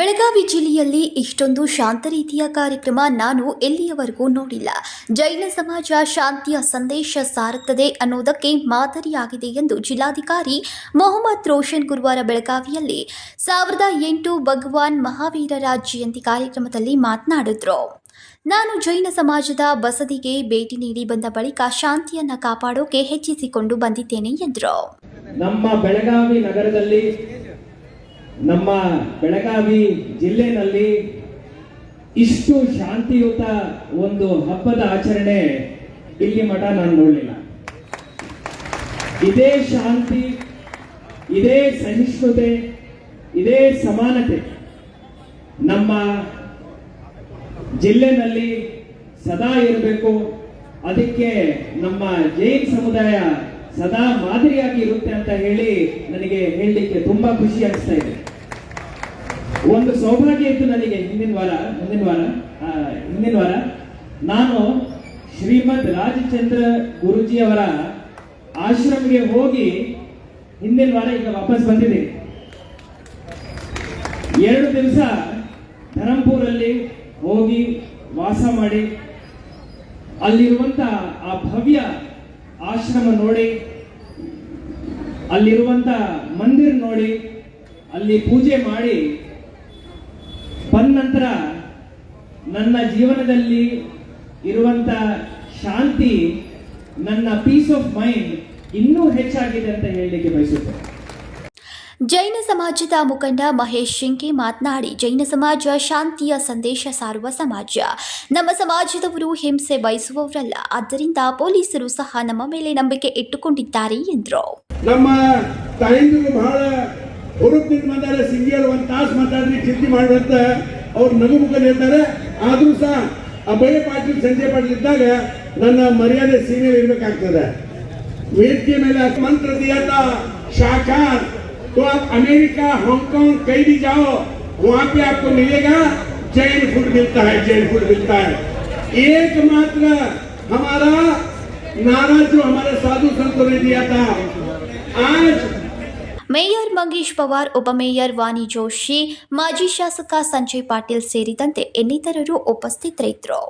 ಬೆಳಗಾವಿ ಜಿಲ್ಲೆಯಲ್ಲಿ ಇಷ್ಟೊಂದು ಶಾಂತ ರೀತಿಯ ಕಾರ್ಯಕ್ರಮ ನಾನು ಎಲ್ಲಿಯವರೆಗೂ ನೋಡಿಲ್ಲ. ಜೈನ ಸಮಾಜ ಶಾಂತಿಯ ಸಂದೇಶ ಸಾರುತ್ತದೆ ಅನ್ನೋದಕ್ಕೆ ಮಾದರಿಯಾಗಿದೆ ಎಂದು ಜಿಲ್ಲಾಧಿಕಾರಿ ಮೊಹಮ್ಮದ್ ರೋಷನ್ ಗುರುವಾರ ಬೆಳಗಾವಿಯಲ್ಲಿ ಸಾವಿರದ ಎಂಟು ಭಗವಾನ್ ಮಹಾವೀರರ ಜಯಂತಿ ಕಾರ್ಯಕ್ರಮದಲ್ಲಿ ಮಾತನಾಡಿದ್ರು. ನಾನು ಜೈನ ಸಮಾಜದ ಬಸದಿಗೆ ಭೇಟಿ ನೀಡಿ ಬಂದ ಬಳಿಕ ಶಾಂತಿಯನ್ನ ಕಾಪಾಡೋಕೆ ಹೆಚ್ಚಿಸಿಕೊಂಡು ಬಂದಿದ್ದೇನೆ ಎಂದರು. ನಮ್ಮ ಬೆಳಗಾವಿ ನಗರದಲ್ಲಿ ನಮ್ಮ ಬೆಳಗಾವಿ ಜಿಲ್ಲೆನಲ್ಲಿ ಇಷ್ಟು ಶಾಂತಿಯುತ ಒಂದು ಹಬ್ಬದ ಆಚರಣೆ ಇಲ್ಲಿ ಮಠ ನಾನು ನೋಡಲಿಲ್ಲ. ಇದೇ ಶಾಂತಿ, ಇದೇ ಸಹಿಷ್ಣುತೆ, ಇದೇ ಸಮಾನತೆ ನಮ್ಮ ಜಿಲ್ಲೆನಲ್ಲಿ ಸದಾ ಇರಬೇಕು. ಅದಕ್ಕೆ ನಮ್ಮ ಜೈನ್ ಸಮುದಾಯ ಸದಾ ಮಾದರಿಯಾಗಿ ಇರುತ್ತೆ ಅಂತ ಹೇಳಿ ನನಗೆ ಹೇಳಲಿಕ್ಕೆ ತುಂಬಾ ಖುಷಿ ಅನಿಸ್ತಾ ಇದೆ. ಒಂದು ಸೌಭಾಗ್ಯ ಇತ್ತು ನನಗೆ ಹಿಂದಿನ ವಾರ, ಮುಂದಿನ ವಾರ ಹಿಂದಿನ ವಾರ. ನಾನು ಶ್ರೀಮದ್ ರಾಜಚಂದ್ರ ಗುರುಜಿಯವರ ಆಶ್ರಮಕ್ಕೆ ಹೋಗಿ ಹಿಂದಿನ ವಾರ ಈಗ ವಾಪಸ್ ಬಂದಿದ್ದೀನಿ ಎರಡು ದಿವಸ ಧರಂಪುರಲ್ಲಿ ಹೋಗಿ ವಾಸ ಮಾಡಿ, ಅಲ್ಲಿರುವಂತ ಆ ಭವ್ಯ ಆಶ್ರಮ ನೋಡಿ, ಅಲ್ಲಿರುವಂತ ಮಂದಿರ ನೋಡಿ, ಅಲ್ಲಿ ಪೂಜೆ ಮಾಡಿ ಬಂದ ನಂತರ ನನ್ನ ಜೀವನದಲ್ಲಿ ಇರುವಂತ ಶಾಂತಿ ನನ್ನ ಪೀಸ್ ಆಫ್ ಮೈಂಡ್ ಇನ್ನೂ ಹೆಚ್ಚಾಗಿದೆ ಅಂತ ಹೇಳಲಿಕ್ಕೆ ಬಯಸುತ್ತೇನೆ. ಜೈನ ಸಮಾಜದ ಮುಖಂಡ ಮಹೇಶ್ ಶಿಂಕೆ ಮಾತನಾಡಿ ಜೈನ ಸಮಾಜ ಶಾಂತಿಯ ಸಂದೇಶ ಸಾರುವ ಸಮಾಜ. ನಮ್ಮ ಸಮಾಜದವರು ಹಿಂಸೆ ಬಯಸುವವರಲ್ಲ ಆದ್ದರಿಂದ ಪೊಲೀಸರು ಸಹ ನಮ್ಮ ಮೇಲೆ ನಂಬಿಕೆ ಇಟ್ಟುಕೊಂಡಿದ್ದಾರೆ ಎಂದರು. ನಮ್ಮ ತಾಯಂದಿರು ಬಹಳ ಹುರುಪಿನ ಮಾತಾಡ ಸಿಂಗಿಯಲ್ಲಿ ಒಂದು ತಾಸು ಮಾತಾಡ್ರಿ ಚಿಂತೆ ಮಾಡುವಂತ ಅವ್ರು ನಗುಮುಖ ಇರ್ತಾರೆ ಆದ್ರೂ ಸಹ ಅಭಯ ಪಾಟೀಲ್ ಸಂಜಯ್ ಪಾಟೀಲ್ ಇದ್ದಾಗ ನನ್ನ ಮರ್ಯಾದೆ ಸೀನಿಯರ್ ಇರ್ಬೇಕಾಗ್ತದೆ ವೇದಿಕೆ ಮೇಲೆ मंत्र दिया था शाखार तो आप अमेरिका हांगकांग कहीं भी जाओ वहां पे आपको मिलेगा जैन फूड मिलता है जैन फूड मिलता है एकमात्र हमारा नारा जो हमारे साधु संतों ने दिया था आज ಮೇಯರ್ ಮಂಗೇಶ್ ಪವಾರ್ ಉಪಮೇಯರ್ ವಾಣಿ ಜೋಶಿ, ಮಾಜಿ ಶಾಸಕ ಸಂಜಯ್ ಪಾಟೀಲ್ ಸೇರಿದಂತೆ ಇನ್ನಿತರರು ಉಪಸ್ಥಿತರಿದ್ದರು.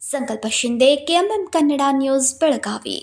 Sankalp Shinde KMM Kannada news, Belagavi.